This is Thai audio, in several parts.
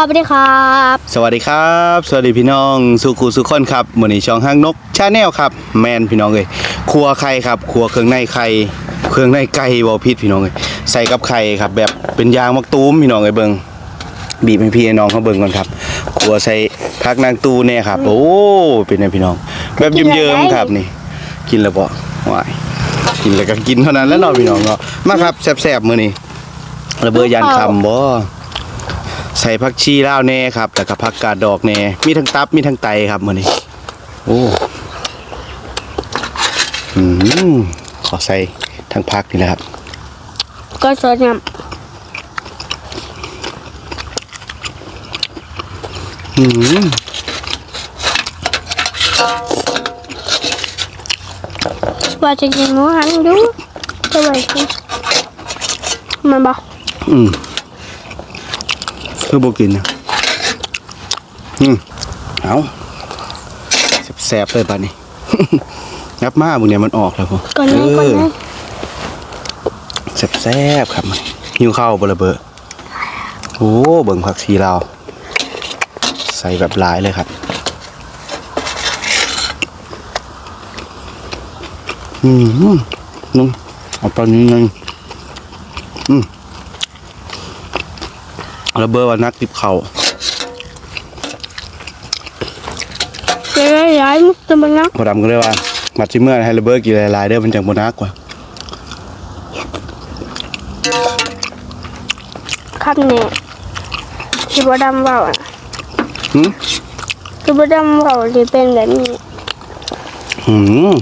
สวัสดีครับ สวัสดีครับ สวัสดีพี่น้องสุขุสุขคนครับมื้อนี้ช่องห้างนกชาแนลครับ แมนพี่น้องเอ้ยครัวไข่ครับครัวเครื่องในไข่เครื่องในไก่บ่ผิดพี่น้องเอ้ยใส่กับไข่ครับ แบบเป็นยางมักตูมพี่น้องเอ้ยเบิ่งบีบให้พี่ให้น้องเขาเบิ่งก่อนครับครัวใส่ผักนางตูแน่ครับ โอ้เป็นไงพี่น้อง แบบเยิ้มๆครับนี่ กินแล้วบ่ว้ายกินแล้วก็กินเท่านั้นแล้วเนาะพี่น้องเนาะมาครับแซ่บๆมื้อนี้ระเบิดยานคำบ่ ใส่ผักชีลาวแน่ครับแล้วก็ผักกาดดอกแน่มีทั้งตับมีทั้งไตครับมื้อนี้โอ้อืมขอใส่ทั้งผักนี่แหละครับ ก็สดยอืมำว่าจะกินหมูหันดูจะไหวกินมันบอกอืม คือบ่กินนะอืมเอาแซ่บๆเลยบัดนี้งับมาบุเนี่ยมันออกแล้วพ่อก่อนนี้ก่อนนี้แซ่บๆครับมันหิวข้าวบ่ละเบอโอ้เบิ่งผักชีลาวใส่แบบหลายเลยครับอืมนุ่มเอาตอนนี้นึงอืม ระเบิดว่านักติบเข่าจะได้ย้ายมุสลิมนะพอดำก็เลยว่ามัดซิเมื่อให้ระเบิดกินหลายๆเด้อมันจังบ่นักกว่าครับเนี่ยที่บดำว่าอะหืมที่บดำว่าที่เป็นแบบนี้หืม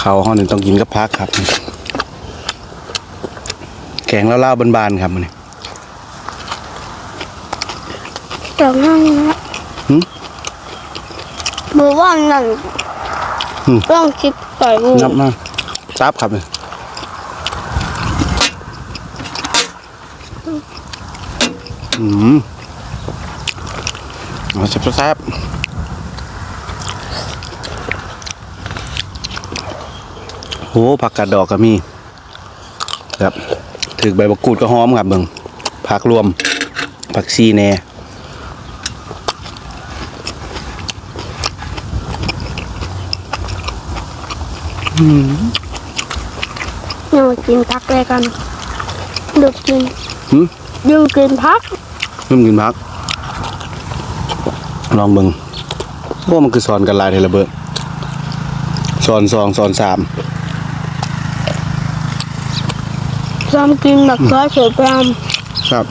ข้าวห้องนี่ต้องกินกับพักครับ แกงเล่าๆบานๆครับมันนี่ ตรงนั้นนะหืมมือว่างนั่นหืม ต้องคิดใส่มือนับมาจับครับนี่อืมเอาแซ่บๆโหผักกาดดอกก็มี ครับถือใบมะกรูดก็หอมครับเบิ่งผักรวม ผักชีแหน่ เรากินพักเลยกันดูกินหืมดูกินพักเริ่มกินพัก ลองเบิ่งว่ามันคือสอนกันหลายเทระเบิดสอนสองสอนสามซ้อมกินแบบซอยเสือปรามครับ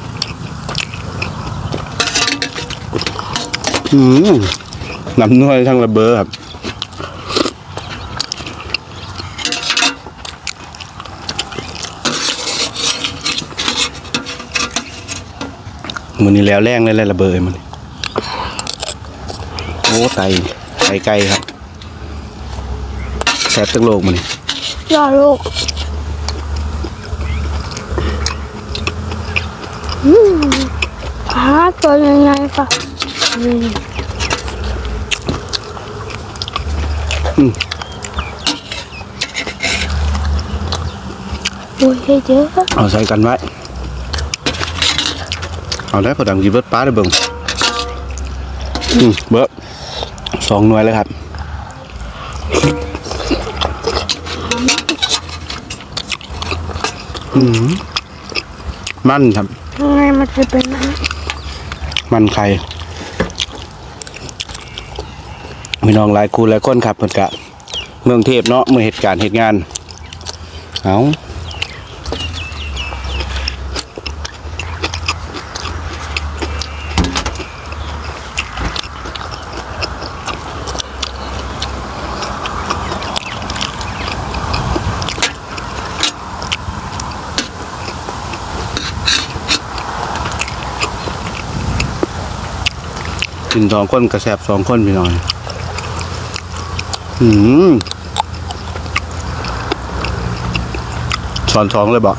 อืมน้ำนวลทั้งระเบิดครับ มันนี่แล้วแรงเลยแหละระเบิดมันนี่โอ้ไตไตไก่ครับแสบตั้งโลกมันนี่ยอดลูกอืมหาตัวยังไงคะอืมโอ้ยเยอะเอาใส่กันไว้ เอาได้พอดังจีเบิร์ดป้าได้เบิ่งอืมเบิร์ดสองหน่วยเลยครับอืมมันครับยังไงมันจะเป็นนั้นมันไข่พี่น้องหลายคูหลายคนครับเพิ่นกะ เมืองเทพเนาะเมื่อเหตุการณ์เหตุงาน เอา กินสองคนกระแสบสองคนพี่น้องอืมสอนสองเลยบ่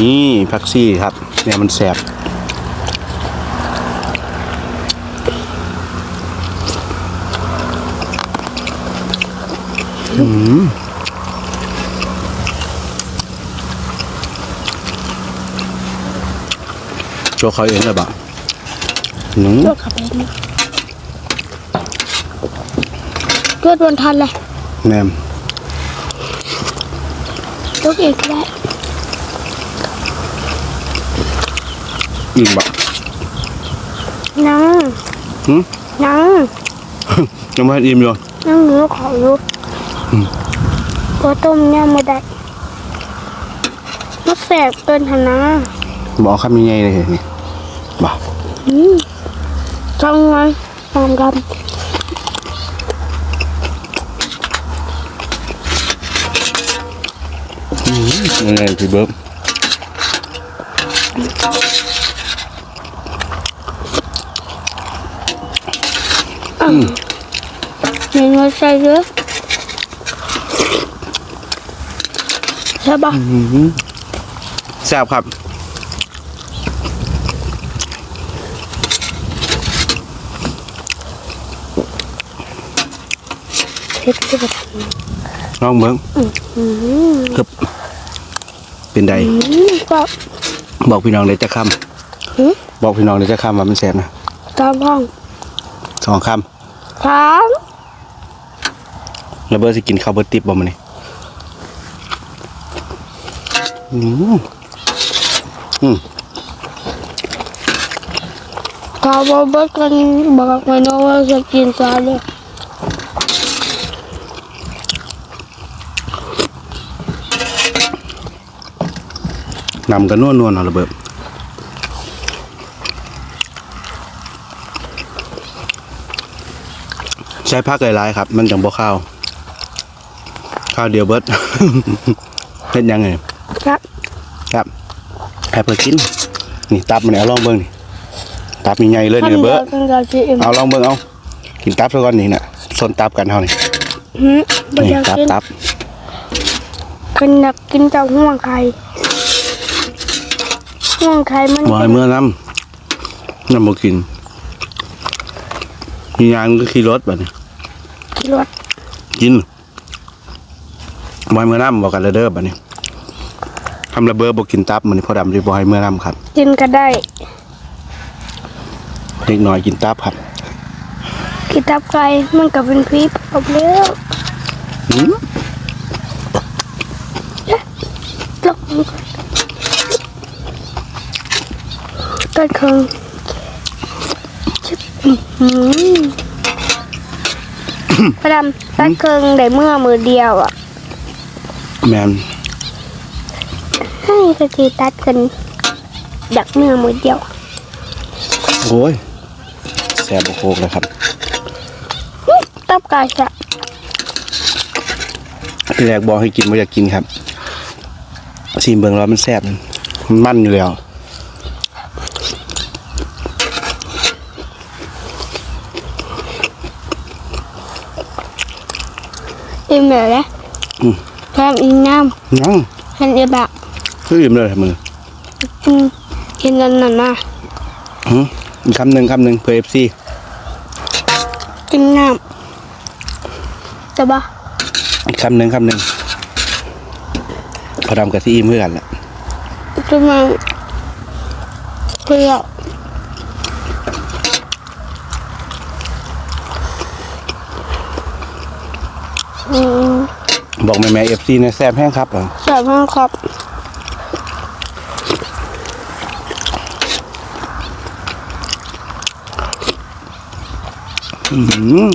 นี่พักซี่ครับ เนี่ยมันแสบอืมชัวเขาเองเลยบ่อื มลวกขับไปนี่ลวกโดนทันเลยแม่มลวกอีกแล้วอิ่มบ่นั่งหืมนั่งยังไม่ทันอิ่มอยู่นั่งหนูขอลูกก็ต้มยำมาได้มาแสบเกินหันนะบอกคำยังไงเลยนี่บ่อืม จังไงตามกันยังไงพี่เบิร์บมีเงินใส่เยอะใช่ปะแซ่บครับ เผ็ดที่แบบลองเบิ้งอืมครับ เป็นใดอืมก็บอกพี่น้องเลยจะคหืมำบอกพี่น้องเลยจะคำว่ามันแซ่บนะตามห้องสองคสามำแล้วเบิร์ดสิกินข้าวเบิร์ดติบบ่มันนี่อืมอืมกาบอเบิร์กันบอกไว้นะว่าจะกินซาเลย นำกันนวลนวลๆเอาระเบิดใช้ผักหลายๆครับ มันจังบ่ข้าว ข้าวเดียวเบิดเฮ็ดยังไงครับ ครับให้เพิ่นกิน นี่ตับมันเอาลองเบิ่งนี่ตับใหญ่ๆเลยขั้นนี่เดีเบิยวดกันกับจีเอ็มเอาลองเบิ่งเอากินตับซะก่อนนี่น่ะส้นตับกันเฮานี่หืมไม่นี่อยากตับกินตับกันอยากกินจากห่วงไข่ ห่วงไข่มันบ่ให้เมื่อน้ำน้ำบ่กินมียางก็ขี่รถบัดนี้กินรสกินบ่ให้เมื่อน้ำบอกกันเลยเด้อบัดนี้ทำระเบิดบ่กินตับมันนี่พอดำสิบ่ให้เมื่อน้ำครับ กินก็ได้เด็กน้อยกินตับครับกินตับไก่มันก็เป็นพิษเอาแล้ว หืม จกตั ดเครื่องชิบอื้อหืมพระดำตัดเครื่องได้เมื่อมือเดียวอะ แมนให้สกีตัดกันดักเนื้อมือเดียว โอ้ยแซ่บโคกเลยครับตับไก่จะที่แรกบอกให้กินบ่อยากกินครับชิมเบิ่งแล้วมันแซ่บมันมันอยู่แล้ว อิ่มเลยนะอืม แถมอีกน้ยังำฉันจะแบบคืออิ่มเลยมืออืมกินนั่นน่ะนะหืมอีกคำหนึ่งคำหนึ่งเพื่อ FC กินน้ำจะบ่อีกคำหนึ่งคำหนึ่งพอดำกับที่อิ่มเพื่อกันแหละจะมาเพื่ออื บอกแม่แม่เอฟซีเนี่ยแซ่บแห้งครับอะใส่ผ้าครับอื้อหือ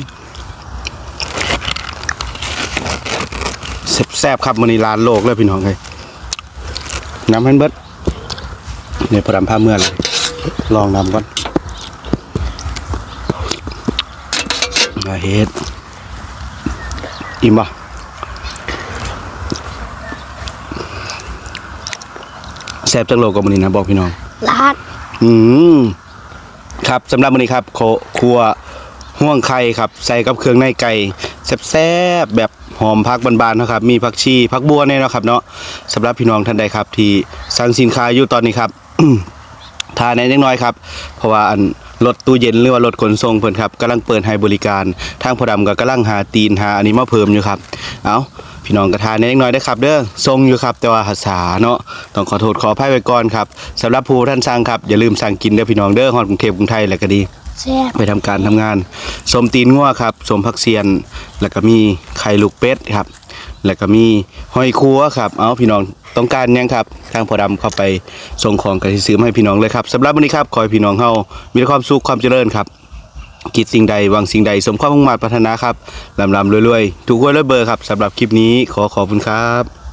แซ่บๆครับมันนี้ลานโลกเลยพี่น้องเลยน้ำให้เบิดเนี่ยพอดำผ้าเมื่อเลยลองนำก่อนมาเฮ็ด อิ่มป่ะแซ่บจังโลกกับมันนี้นะบอกพี่น้องลาดอืมครับสำหรับวันนี้ครับโคครัวห่วงไข่ครับ ใส่กับเครื่องในไก่แซ่บๆแบบหอมพักบานๆนะครับ มีผักชีผักบัวเนี่ยนาะครับ เนาะสำหรับพี่น้องท่านใดครับ ที่สั่งสินค้าอยู่ตอนนี้ครับทานในเล็กน้อยครับ เพราะว่าอัน รถตู้เย็นหรือว่ารถขนส่งเพิ่นครับกำลังเปิดให้บริการ ทางพอดำก็กำลังหาตีนหาอันนี้มาเพิ่มอยู่ครับ เอาพี่น้องกระทานเล็กน้อยได้อครับเด้อทรงอยู่ครับ แต่ว่าภาษาเนาะต้องขอโทษขออภัยไว้ก่อนครับสำหรับผู้ท่านสั่งครับอย่าลืมสั่งกินเด้อพี่น้องเด้อฮอดกรุงเทพกรุงไทยแล้วก็ดี แซ่บไปทำการทำงานสมตีนงัวครับสมผักเซียน แล้วก็มีไข่ลูกเป็ดครับ แล้วก็มีหอยคัวครับ เอาพี่น้องต้องการยังครับ ทางพอดำเข้าไปส่งของกันซื้อมาให้พี่น้องเลยครับสำหรับวันนี้ครับ ขอให้พี่น้องเฮามีความสุขความเจริญครับคิดสิ่งใดวังสิ่งใดสมความมุ่งมั่นปรารถนาครับลำลำรวยๆ ถูกหวยรวยเบอร์ครับสำหรับคลิปนี้ขอขอบคุณครับ